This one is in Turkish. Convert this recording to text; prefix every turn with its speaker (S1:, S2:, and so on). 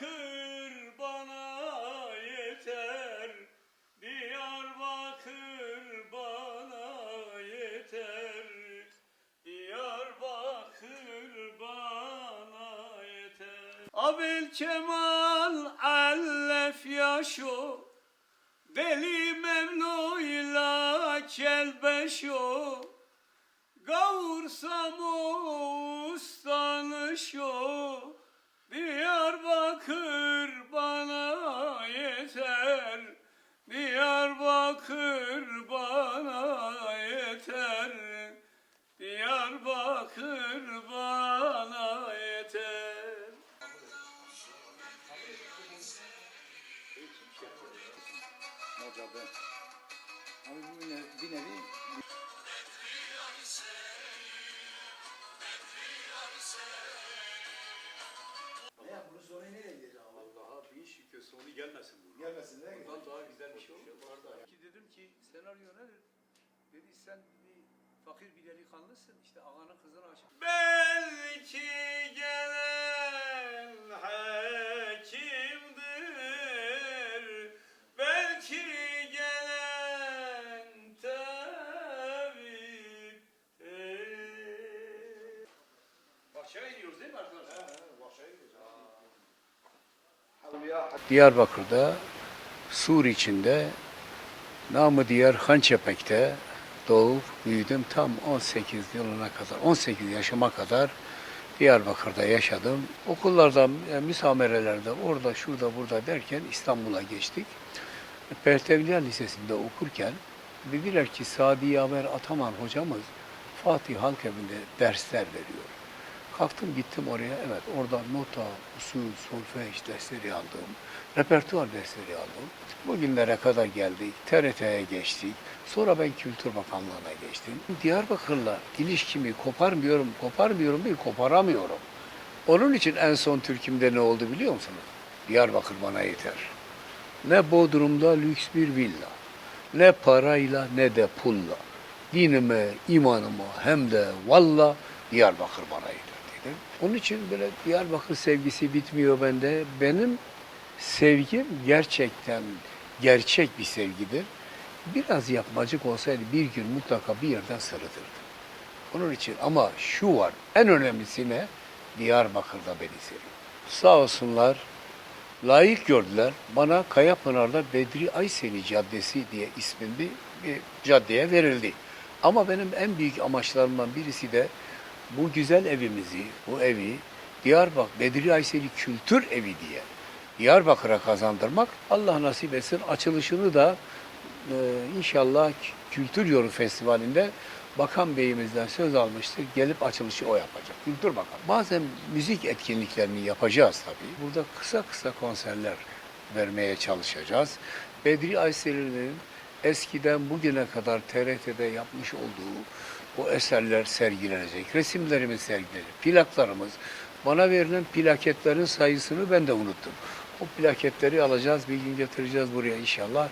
S1: Diyarbakır bana yeter. Diyarbakır bana yeter. Diyarbakır bana yeter. Abel Kemal Allef Yaşo Deli Memnu
S2: ile Kelbeşo Gavursam
S1: o ustanışo Diyarbakır Diyarbakır bana yeter. Diyarbakır bana yeter. Abi senaryo nedir? Dedi sen bir fakir bir delikanlısın. İşte ağanın kızını aç. Belki gelen hekimdir. Belki gelen tabiptir. Bahçeye iniyoruz değil mi arkadaşlar?
S3: Diyarbakır'da, Sur içinde, namı diğer Hançepek'te doğup büyüdüm. Tam 18 yılına kadar, 18 yaşıma kadar Diyarbakır'da yaşadım. Okullarda, e, müsamerelerde, orada, şurada, burada derken İstanbul'a geçtik. Pertevliya Lisesi'nde okurken dediler ki Sadi Yaver Ataman hocamız Fatih Halk Evi'nde dersler veriyor. Kalktım gittim oraya. Evet orada nota, usul, solfej dersleri aldım. Repertuar dersleri aldım. Bugünlere kadar geldik. TRT'ye geçtik. Sonra ben Kültür Bakanlığı'na geçtim. Diyarbakır'la ilişkimi koparmıyorum, koparmıyorum değil, koparamıyorum. Onun için en son Türk'ümde ne oldu biliyor musunuz? Diyarbakır bana yeter. Ne Bodrum'da lüks bir villa, ne parayla ne de pulla. Dinime, imanıma hem de valla Diyarbakır bana yeter dedim. Onun için böyle Diyarbakır sevgisi bitmiyor bende. Benim sevgim gerçekten gerçek bir sevgidir. Biraz yapmacık olsaydı bir gün mutlaka bir yerden sırıtırdı. Onun için ama şu var, en önemlisi ne? Diyarbakır'da beni seviyor. Sağ olsunlar, layık gördüler. Bana Kayapınar'da Bedri Ayseli Caddesi diye ismin bir, bir caddeye verildi. Ama benim en büyük amaçlarımdan birisi de bu güzel evimizi, bu evi Diyarbakır Bedri Ayseli Kültür Evi diye Diyarbakır'a kazandırmak. Allah nasip etsin açılışını da e, inşallah Kültür Yolu Festivali'nde Bakan Beyimizden söz almıştık. Gelip açılışı o yapacak. Kültür Bakan. Bazen müzik etkinliklerini yapacağız tabii. Burada kısa kısa konserler vermeye çalışacağız. Bedri Ayseli'nin eskiden bugüne kadar TRT'de yapmış olduğu o eserler sergilenecek. Resimlerimiz sergilenecek. Plaklarımız. Bana verilen plaketlerin sayısını ben de unuttum. O plaketleri alacağız, bir gün getireceğiz buraya inşallah.